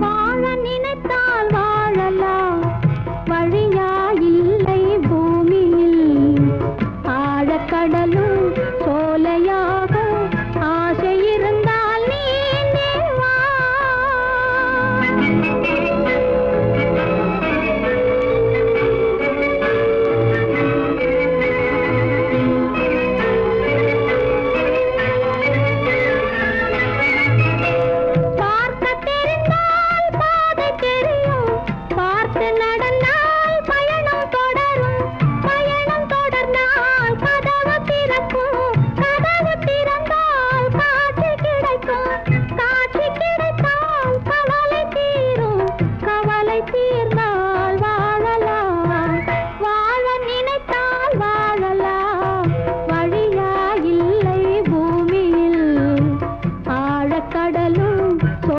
வாழ நினைத்தால் வாழலாம். வழியா இல்லை பூமியில். பேர்